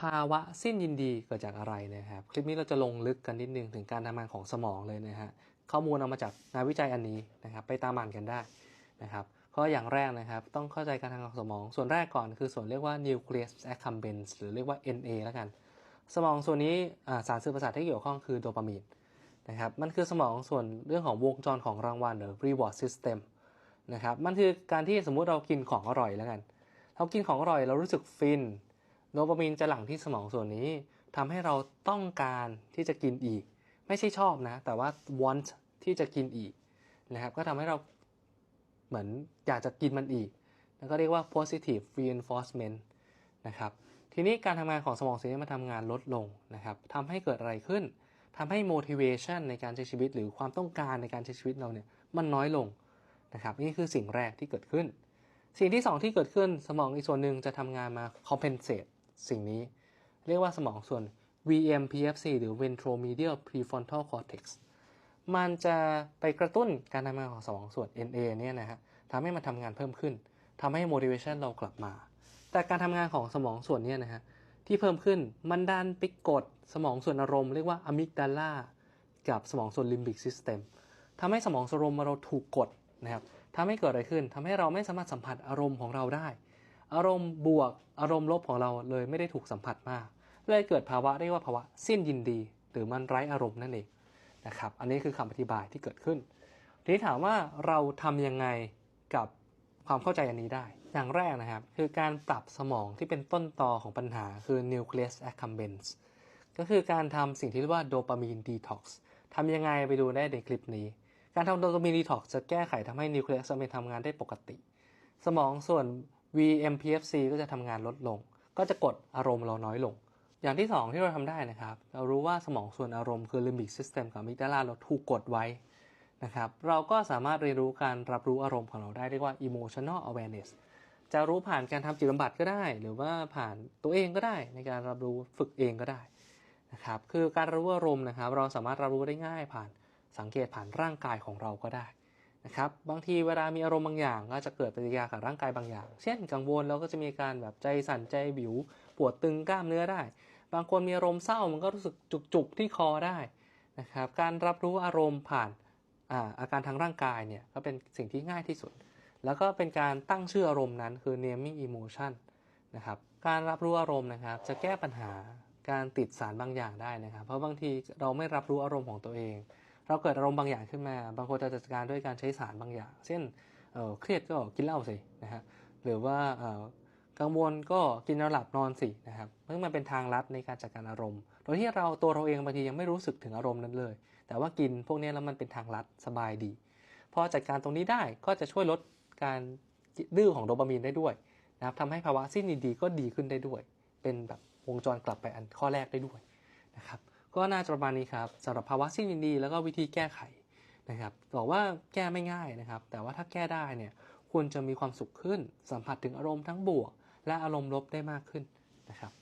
ภาวะสิ้นยินดีเกิดจากอะไรนะครับ คลิปนี้เราจะลงลึกกันนิดนึงถึงการทำงานของสมองเลยนะฮะข้อมูลเอามาจากงานวิจัยอันนี้นะครับ ไปตามอ่านกันได้นะครับข้ออย่างแรกนะครับ ต้องเข้าใจการทำงานของสมอง ส่วนแรกก่อนคือส่วนเรียกว่า nucleus accumbens หรือเรียกว่า NA แล้วกัน สมองส่วนนี้สารสื่อประสาทที่เกี่ยวข้องคือโดปามีนนะครับมันคือสมองส่วนเรื่องของวงจรของรางวัลหรือ reward system นะครับมันคือการที่สมมุติเรากินของอร่อยแล้วกัน เรากินของอร่อยเรารู้สึกฟิน โดปามีนจะหลั่งที่สมองส่วนนี้ทำให้เราต้องการที่จะกินอีก ไม่ใช่ชอบนะ แต่ว่า want ที่จะกินอีกนะครับ ก็ทำให้เราเหมือนอยากจะกินมันอีก แล้วก็เรียกว่า positive reinforcement นะครับทีนี้การทำงานของสมองส่วนนี้มันทำงานลดลงนะครับทำให้เกิดอะไรขึ้นทำให้ motivation ในการใช้ชีวิต หรือความต้องการในการใช้ชีวิตเราเนี่ยมันน้อยลงนะครับนี่คือสิ่งแรกที่เกิดขึ้น สิ่งที่ 2 ที่เกิดขึ้นสมองอีกส่วนหนึ่งจะทำงานมา compensate สิ่งนี้ เรียกว่าสมองส่วน VMPFC หรือ ventromedial prefrontal cortex มันจะไปกระตุ้นการทำงานของสมองส่วน NA เนี่ยนะฮะทำให้มันทำงานเพิ่มขึ้นทำให้ motivation เรากลับมา แต่การทำงานของสมองส่วนเนี้นะฮะที่เพิ่มขึ้นมันดันไปกดสมองส่วนอารมณ์เรียกว่าอะมิกดาลากับสมองส่วนลิมบิกซิสเต็มทำให้สมองส่วนอารมณ์เราถูกกดนะครับทำให้เกิดอะไรขึ้นทำให้เราไม่สามารถสัมผัสอารมณ์ของเราได้ อารมณ์บวก อารมณ์ลบของเราเลยไม่ได้ถูกสัมผัสมากเลยเกิดภาวะเรียกว่าภาวะสิ้นยินดี หรือมันไร้อารมณ์นั่นเองนะครับ อันนี้คือคำอธิบายที่เกิดขึ้น ทีนี้ถามว่าเราทำยังไงกับความเข้าใจอันนี้ได้ อย่างแรกนะครับ คือการปรับสมองที่เป็นต้นตอของปัญหาคือ nucleus accumbens ก็คือการทำสิ่งที่เรียกว่าโดปามีนดีท็อกซ์ทำยังไงไปดูได้ในคลิปนี้ การทำโดปามีนดีท็อกซ์จะแก้ไขทำให้นิวเคลียสทำงานได้ปกติ สมองส่วน VMPFC ก็จะทำงานลดลง ก็จะกดอารมณ์เราน้อยลง อย่างที่ 2 ที่เราทำได้นะครับ เรารู้ว่าสมองส่วนอารมณ์คือ limbic system กับมิกดาลาเราถูกกดไว้นะครับ เราก็สามารถเรียนรู้การรับรู้อารมณ์ของเราได้เรียกว่า emotional awareness จะรู้ผ่านการทำจิตบำบัดก็ได้ หรือว่าผ่านตัวเองก็ได้ ในการรับรู้ฝึกเองก็ได้นะครับคือการรู้อารมณ์นะครับ เราสามารถรับรู้ได้ง่ายผ่านสังเกตผ่านร่างกายของเราก็ได้ นะครับบางทีเวลามีอารมณ์บางอย่างก็จะเกิดปฏิกิริยากับร่างกายบางอย่าง เช่นกังวลเราก็จะมีการแบบใจสั่นใจบิวปวดตึงกล้ามเนื้อได้ บางคนมีอารมณ์เศร้ามันก็รู้สึกจุกๆที่คอได้นะครับการรับรู้อารมณ์ผ่านอาอาการทางร่างกายเนี่ยก็เป็นสิ่งที่ง่ายที่สุด แล้วก็เป็นการตั้งชื่ออารมณ์นั้นคือ naming emotion นะครับการรับรู้อารมณ์นะครับจะแก้ปัญหาการติดสารบางอย่างได้นะครับ เพราะบางทีเราไม่รับรู้อารมณ์ของตัวเอง เราเกิดอารมณ์บางอย่างขึ้นมา บางคนจะจัดการด้วยการใช้สารบางอย่าง เช่นเเครียดก็กินเหล้าสินะฮะหรือว่ากังวลก็กินนอนหลับนอนสินะครับซึ่งมันเป็นทางลัดในการจัดการอารมณ์ โดยที่เราตัวเราเองบางทียังไม่รู้สึกถึงอารมณ์นั้นเลย แต่ว่ากินพวกนี้แล้วมันเป็นทางลัดสบายดี พอจัดการตรงนี้ได้ก็จะช่วยลดการดื้อของโดปามีนได้ด้วยนะครับทำให้ภาวะสิ้นดีก็ดีขึ้นได้ด้วย เป็นแบบวงจรกลับไปอันข้อแรกได้ด้วยนะครับ ก็น่าจะประมาณนี้ครับสำหรับภาวะสิ้นยินดีแล้วก็วิธีแก้ไขนะครับบอกว่าแก้ไม่ง่ายนะครับ แต่ว่าถ้าแก้ได้เนี่ยควรจะมีความสุขขึ้น สัมผัสถึงอารมณ์ทั้งบวก และอารมณ์ลบได้มากขึ้นนะครับ